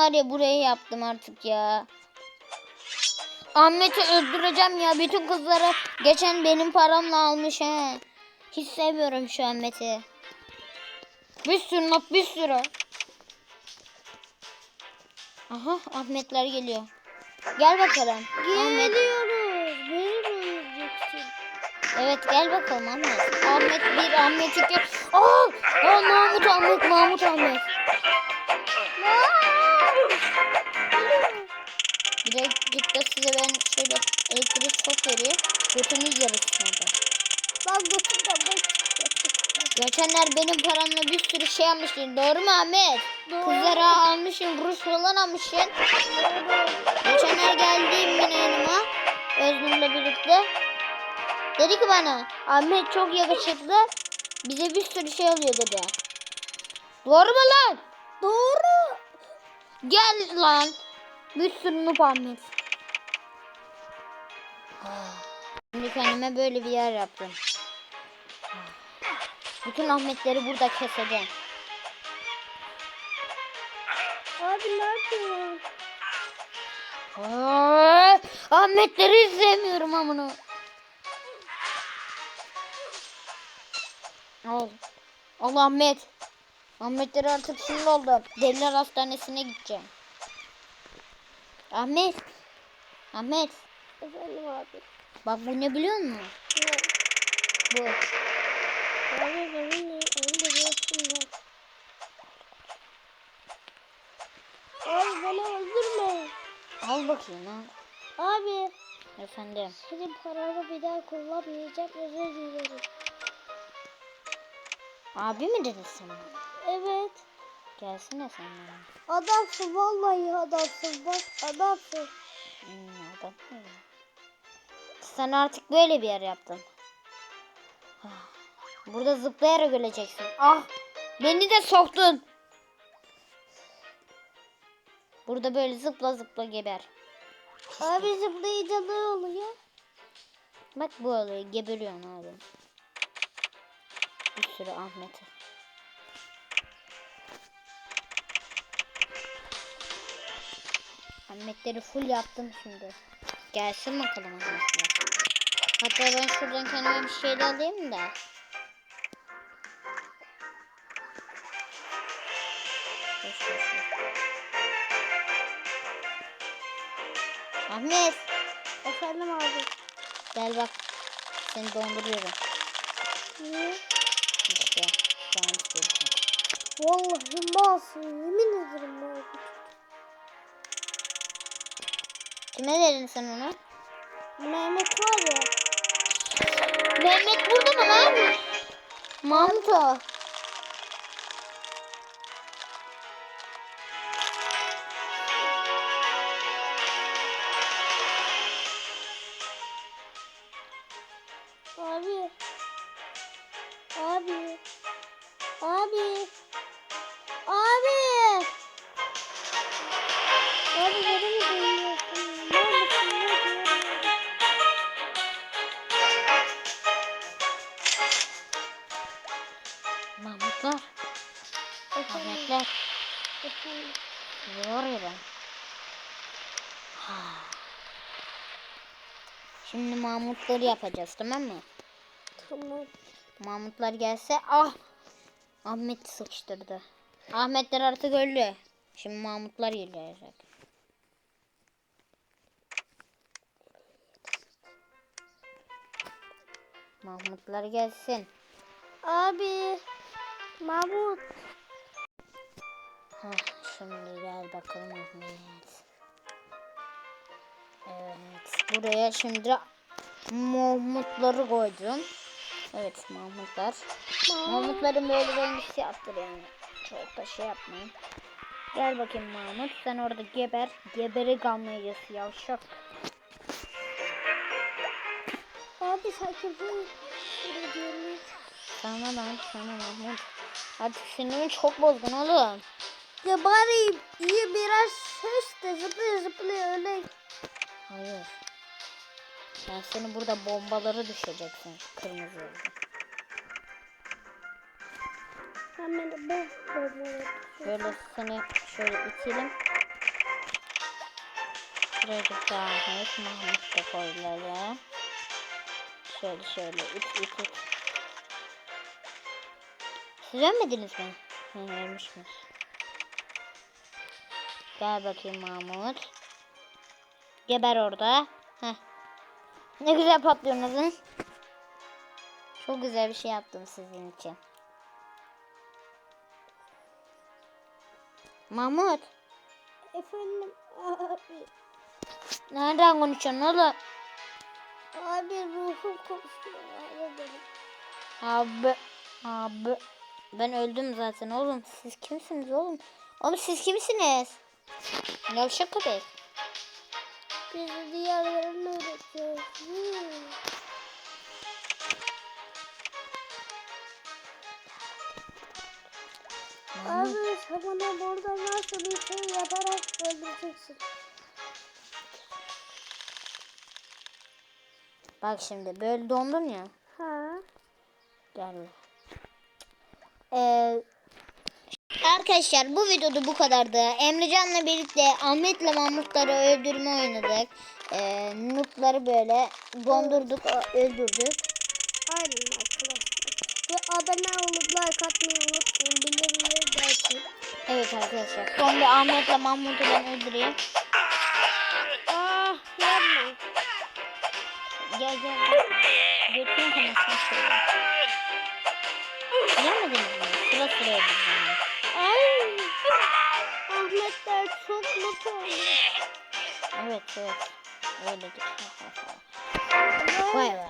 Var ya burayı yaptım artık ya. Ahmet'i öldüreceğim ya. Bütün kızları geçen benim paramla almış he. Hiç sevmiyorum şu Ahmet'i. Bir sürü not bir sürü. Aha Ahmetler geliyor. Gel bakalım. Geliyoruz. Öldüreceksin? Evet gel bakalım Ahmet. Ahmet bir Ahmet iki. Aa! Aa Mahmut Ahmet Mahmut Ahmet. Geçenler benim paramla bir sürü şey almışsın. Doğru mu Ahmet? Doğru. Kızlara almışsın, ruj falan almışsın. Geçenler geldiğim yine yanıma. Özgür'le birlikte. Dedi ki bana Ahmet çok yakışıklı. Bize bir sürü şey alıyor dedi. Doğru mu lan? Doğru. Gel lan. Bir sürü noob Ahmet. Şimdi kendime böyle bir yer yaptım. Bütün Ahmetleri burada keseceğim. Abi ne yapıyorsun? Aa, Ahmetleri izlemiyorum amına. Al. Al Ahmet. Ahmetleri artık şimdi oldu. Deliler hastanesine gideceğim. Ahmet. Ahmet. Efendim abi. Bak bu ne biliyor musun? Ne? Bu. Abi benim ne? Onu da görsünler. Abi beni öldürme. Al bakayım ha. Abi Efendim. senin paranı bir daha kullanmayacağım özür dilerim. Abi mi dedin sen bana? Evet. Gelsene sen bana. Adamsın vallahi adamsın bak adamsın. Hmm, adam? Sen artık böyle bir yer yaptın. Ah, Burada zıplayarak öleceksin. Ah! Beni de soktun. Burada böyle zıpla zıpla geber. Abi zıplayınca ne oluyor? Bak bu oluyor. Geberiyorsun abi. Bir sürü Ahmet'i. Ahmetleri full yaptım şimdi. Gelsin bakalım Ahmetler. Hatta ben şuradan kendime bir şey alayım da. Boş, boş, boş. Ahmet Efendim abi. gel bak. Seni donduruyorum. Niye? İşte. Tamam istedim. Vallahi malsın yemin ederim abi. Kime dedin sen onu? Mehmet var ya. Mehmet burada mı lan? Mahmut Efendim, Ahmetler. efendim. Zor ya ben. Ha. Şimdi Mahmutları yapacağız tamam mı? Tamam. Mahmutlar gelse ah Ahmet sıkıştırdı. Ahmetler artık öldü. Şimdi Mahmutlar gelecek. Mahmutlar gelsin. Abi. Mahmut. Hah, şimdi gel bakalım Ahmet. Evet. Buraya şimdi Mahmutları koydum. Evet Mahmutlar. Mahmutların böyle rengi siyahtır yani. Çok da şey yapmayın. Gel bakayım Mahmut. Sen orada geber. Geberi kalmayacağız yavşak. Abi sakin ol. Sana lan sana Mahmut. Artık sinirim çok bozgun oğlum. Ya bari iyi biraz ses de zıplaya zıplaya öyle. Hayır. Ben seni burada bombaları düşeceksin. Kırmızı yolda. Böyle. Seni şöyle itelim. Birazcık daha Ahmet Mahmut da koyalım. Şöyle şöyle üç üç üç. Siz ölmediniz mi? Hı, ölmüşsünüz. Gel bakayım Mahmut. Geber orada. Heh. Ne güzel patlıyorsunuz. Çok güzel bir şey yaptım sizin için. Mahmut. Efendim abi. Nereden konuşuyorsun oğlum? Abi ruhum konuşuyor. Abi. Abi. Ben öldüm zaten oğlum. Siz kimsiniz oğlum? Oğlum siz kimsiniz? Yavşak köpek. Biz diğerlerini öğretiyoruz. Hmm. Abi sen bana burada nasıl bir şey yaparak öldüreceksin. Bak şimdi böyle dondun ya. Ha? Gel. Ee, arkadaşlar bu videoda bu kadardı. Emrecan'la birlikte Ahmet'le Mahmutları öldürme oynadık. Ee, Nutları böyle dondurduk, öldürdük. Aynen arkadaşlar. Ve abone olup like atmayı unutmayın. Bildirimleri de açın. Evet arkadaşlar. Son bir Ahmet'le Mahmut'u ben öldüreyim. Ah yapma. Gel gel. Götürün kanasını şöyle. Yemediniz mi? Öldüreceğim. Ay. Çok mutlu oldu. Evet evet. Öyledir. Vay be.